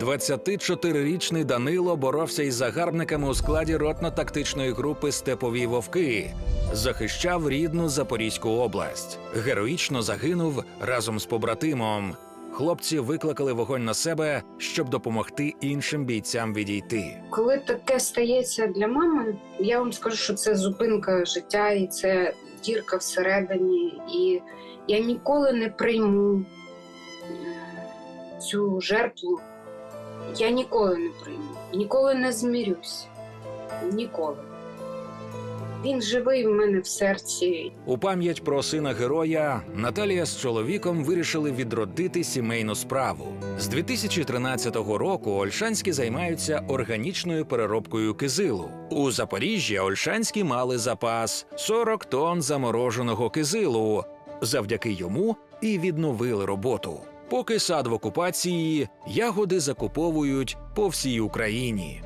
24-річний Данило боровся із загарбниками у складі ротно-тактичної групи Степові вовки, захищав рідну Запорізьку область. Героїчно загинув разом з побратимом. Хлопці викликали вогонь на себе, щоб допомогти іншим бійцям відійти. Коли таке стається для мами, я вам скажу, що це зупинка життя і це дірка всередині. І я ніколи не прийму цю жертву. Я ніколи не прийму, ніколи не змірюсь. Ніколи. Він живий в мене в серці. У пам'ять про сина героя Наталія з чоловіком вирішили відродити сімейну справу. З 2013 року Ольшанські займаються органічною переробкою кизилу. У Запоріжжі Ольшанські мали запас 40 тонн замороженого кизилу. Завдяки йому і відновили роботу. Поки сад в окупації, ягоди закуповують по всій Україні.